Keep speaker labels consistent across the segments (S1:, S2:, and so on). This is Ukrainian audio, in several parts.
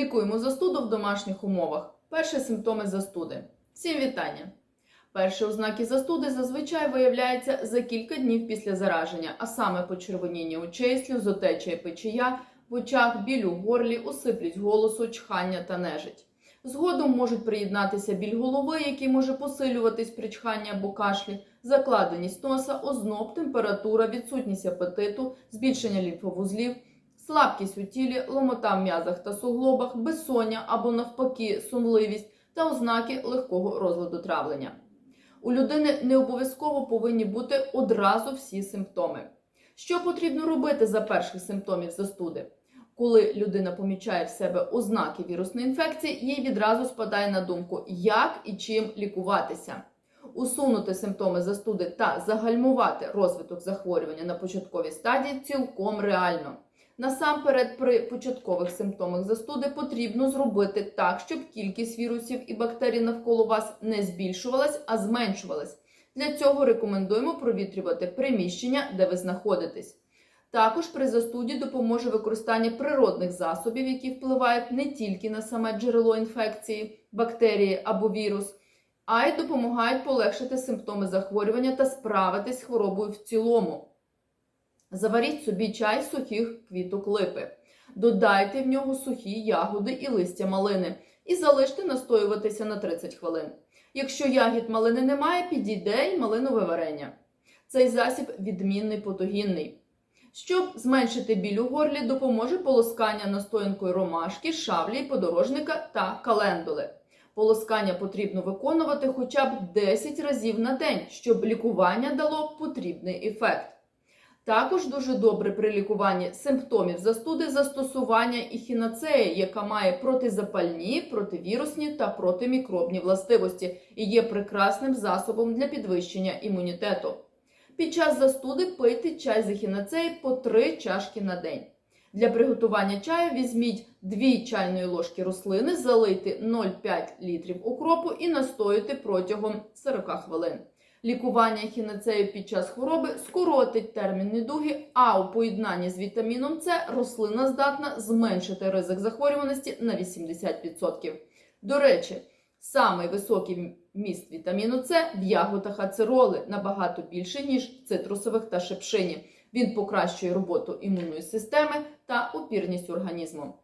S1: Лікуємо застуду в домашніх умовах. Перші симптоми застуди. Всім вітання! Перші ознаки застуди зазвичай виявляються за кілька днів після зараження, а саме почервоніння очей, сльозотеча і печія, в очах, біль у горлі, усиплість голосу, чхання та нежить. Згодом можуть приєднатися біль голови, який може посилюватись при чханні або кашлі, закладеність носа, озноб, температура, відсутність апетиту, збільшення лімфовузлів, слабкість у тілі, ломота в м'язах та суглобах, безсоння або навпаки сонливість та ознаки легкого розладу травлення. У людини не обов'язково повинні бути одразу всі симптоми. Що потрібно робити за перших симптомів застуди? Коли людина помічає в себе ознаки вірусної інфекції, їй відразу спадає на думку, як і чим лікуватися. Усунути симптоми застуди та загальмувати розвиток захворювання на початковій стадії цілком реально. Насамперед, при початкових симптомах застуди потрібно зробити так, щоб кількість вірусів і бактерій навколо вас не збільшувалась, а зменшувалась. Для цього рекомендуємо провітрювати приміщення, де ви знаходитесь. Також при застуді допоможе використання природних засобів, які впливають не тільки на саме джерело інфекції, бактерії або вірус, а й допомагають полегшити симптоми захворювання та справитись з хворобою в цілому. Заваріть собі чай сухих квіток липи. Додайте в нього сухі ягоди і листя малини і залиште настоюватися на 30 хвилин. Якщо ягід малини немає, підійде й малинове варення. Цей засіб відмінний потогінний. Щоб зменшити біль у горлі, допоможе полоскання настоянкою ромашки, шавлі, подорожника та календули. Полоскання потрібно виконувати хоча б 10 разів на день, щоб лікування дало потрібний ефект. Також дуже добре при лікуванні симптомів застуди застосування іхінацеї, яка має протизапальні, противірусні та протимікробні властивості і є прекрасним засобом для підвищення імунітету. Під час застуди пийте чай з ехінацеї по 3 чашки на день. Для приготування чаю візьміть 2 чайної ложки рослини, залийте 0,5 літрів укропу і настоюйте протягом 40 хвилин. Лікування ехінацею під час хвороби скоротить термін недуги, а у поєднанні з вітаміном С рослина здатна зменшити ризик захворюваності на 80%. До речі, самий високий вміст вітаміну С в ягодах ацероли набагато більше, ніж в цитрусових та шипшині. Він покращує роботу імунної системи та опірність організму.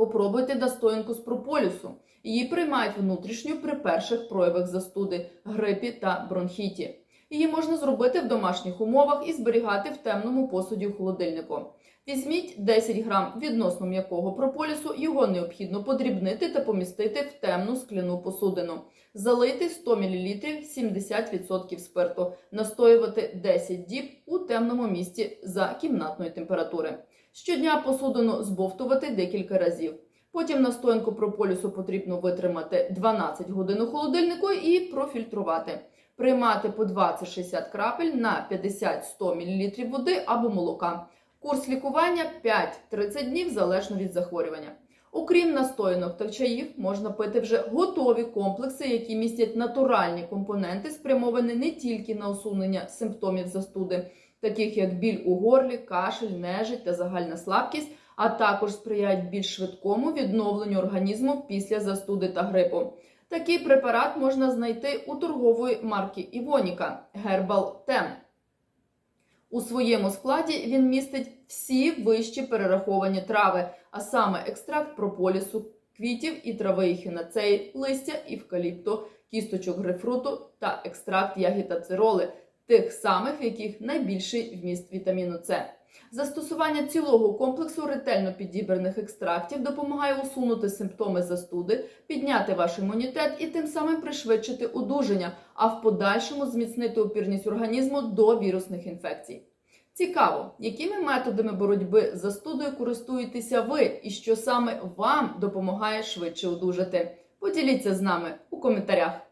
S1: Попробуйте настоянку з прополісу. Її приймають внутрішньо при перших проявах застуди, грипі та бронхіті. Її можна зробити в домашніх умовах і зберігати в темному посуді в холодильнику. Візьміть 10 грам відносно м'якого прополісу, його необхідно подрібнити та помістити в темну скляну посудину. Залийте 100 мл 70% спирту, настоювати 10 діб у темному місці за кімнатної температури. Щодня посудину збовтувати декілька разів. Потім настоянку прополісу потрібно витримати 12 годин у холодильнику і профільтрувати. Приймати по 20-60 крапель на 50-100 мл води або молока. Курс лікування 5-30 днів залежно від захворювання. Окрім настоянок та чаїв, можна пити вже готові комплекси, які містять натуральні компоненти, спрямовані не тільки на усунення симптомів застуди, таких як біль у горлі, кашель, нежить та загальна слабкість, а також сприяють більш швидкому відновленню організму після застуди та грипу. Такий препарат можна знайти у торгової марки Івоніка Herbal Tem. У своєму складі він містить всі вищі перераховані трави, а саме екстракт прополісу, квітів і трави ехінацеї, листя евкаліпту, кісточок грейпфруту та екстракт ягід ацероли, тих самих, в яких найбільший вміст вітаміну С. Застосування цілого комплексу ретельно підібраних екстрактів допомагає усунути симптоми застуди, підняти ваш імунітет і тим самим пришвидшити одужання, а в подальшому зміцнити опірність організму до вірусних інфекцій. Цікаво, якими методами боротьби з застудою користуєтеся ви і що саме вам допомагає швидше одужати? Поділіться з нами у коментарях.